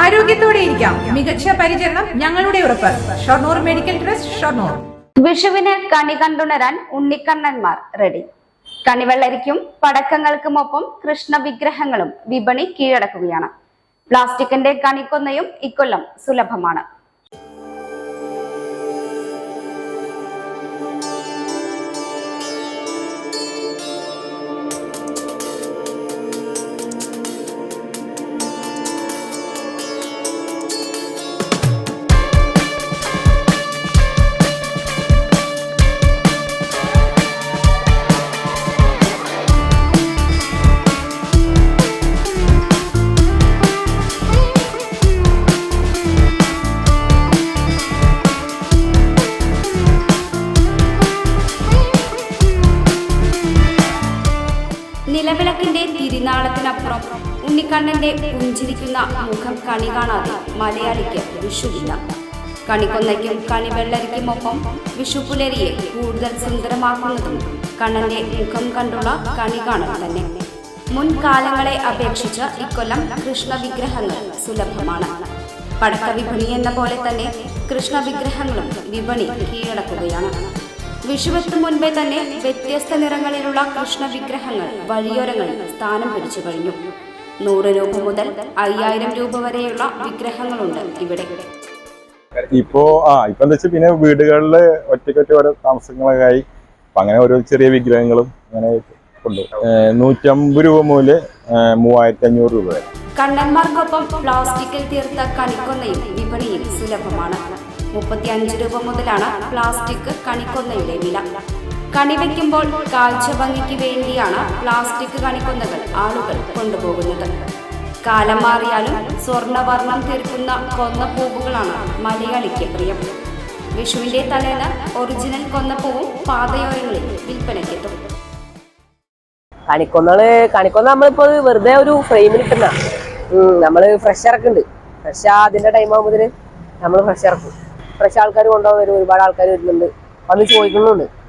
ആരോഗ്യത്തോടെ ഇരിക്കാം. മികച്ച പരിചരണം ഞങ്ങളുടെ ഉറപ്പ്. Shoranur medical trust Shoranur. വിഷുവിന് കണി കണ്ടുണരാൻ ഉണ്ണിക്കണ്ണന്മാർ റെഡി. കണിവെള്ളരിക്കും പടക്കങ്ങൾക്കുമൊപ്പം കൃഷ്ണ വിഗ്രഹങ്ങളും വിപണി കീഴടക്കുകയാണ്. പ്ലാസ്റ്റിക്കിന്റെ കണിക്കൊന്നയും ഇക്കൊല്ലം സുലഭമാണ്. നിലവിളക്കിന്റെ തിരുനാളത്തിനപ്പുറം ഉണ്ണിക്കണ്ണന്റെ പുഞ്ചിരിക്കുന്ന മുഖം കണി കാണാതെ മലയാളിക്ക് വിഷുവില്ല. കണിക്കൊന്നയ്ക്കും കണിവെള്ളരിക്കുമൊപ്പം വിഷുപുലരിയെ കൂടുതൽ സുന്ദരമാക്കുന്നതും കണ്ണന്റെ മുഖം കണ്ടുള്ള കണി കാണൽ തന്നെ. മുൻകാലങ്ങളെ അപേക്ഷിച്ച് ഇക്കൊല്ലം കൃഷ്ണ വിഗ്രഹങ്ങൾ സുലഭമാണ്. പടക്ക വിപണി എന്ന പോലെ തന്നെ കൃഷ്ണ വിഗ്രഹങ്ങളും വിപണി കീഴടക്കുകയാണ്. വിഷുവെത്തും മുൻപേ തന്നെ വ്യത്യസ്ത നിറങ്ങളിലുള്ള കൃഷ്ണ വിഗ്രഹങ്ങൾ വഴിയോരങ്ങളിൽ സ്ഥാനം പിടിച്ചു കഴിഞ്ഞു. നൂറ് രൂപ മുതൽ അയ്യായിരം രൂപ വരെയുള്ള വിഗ്രഹങ്ങളുണ്ട് ഇവിടെ. ഇപ്പോ ആ ഇപ്പൊ എന്താ വെച്ചാൽ പിന്നെ വീടുകളിൽ ഒറ്റയ്ക്കൊറ്റ ഓരോ താമസങ്ങളൊക്കെ ആയി. അപ്പൊ അങ്ങനെ ഓരോ ചെറിയ വിഗ്രഹങ്ങളും അങ്ങനെ ഉണ്ട്. നൂറ്റമ്പത് രൂപ മുതൽ മൂവായിരത്തി അഞ്ഞൂറ് രൂപ വരെ. കണ്ണന്മാർക്കൊപ്പം പ്ലാസ്റ്റിക്കിൽ തീർത്ത കണിക്കൊന്നയും വിപണിയിൽ സുലഭമാണ്. മുപ്പത്തി അഞ്ച് രൂപ മുതലാണ് പ്ലാസ്റ്റിക് കണിക്കൊന്നയുടെ വില. കണി വയ്ക്കുമ്പോൾ കാഴ്ച ഭംഗിക്ക് വേണ്ടിയാണ് പ്ലാസ്റ്റിക് കണിക്കൊന്നകൾ ആളുകൾ കൊണ്ടുപോകുന്നത്. കാലം മാറിയാലും സ്വർണവർണം തീർക്കുന്ന കൊന്നപ്പൂവുകളാണ് മലയാളിക്ക് പ്രിയം. വിഷുവിന്റെ തലേന്ന് ഒറിജിനൽ കൊന്നപ്പൂവും പാതയോരങ്ങളിൽ വിൽപ്പനയ്ക്കെത്തും. കണിക്കൊന്നകൾ കണിക്കൊന്ന നമ്മളിപ്പോ വെറുതെ ഒരു ഫ്രെയിമിൽ ഇട്ടുന്ന. നമ്മൾ ഫ്രഷ് ഇറക്കുന്നുണ്ട്. ഫ്രഷ് അതിന്റെ ടൈം ആകുമ്പോൾ നമ്മൾ ഫ്രഷ് ഇറക്കും. ഫ്രഷ് ആൾക്കാർ കൊണ്ടുപോകാൻ വരും ഒരുപാട് ആൾക്കാർ വരുന്നുണ്ട്. വന്ന് ചോദിക്കുന്നുണ്ട്.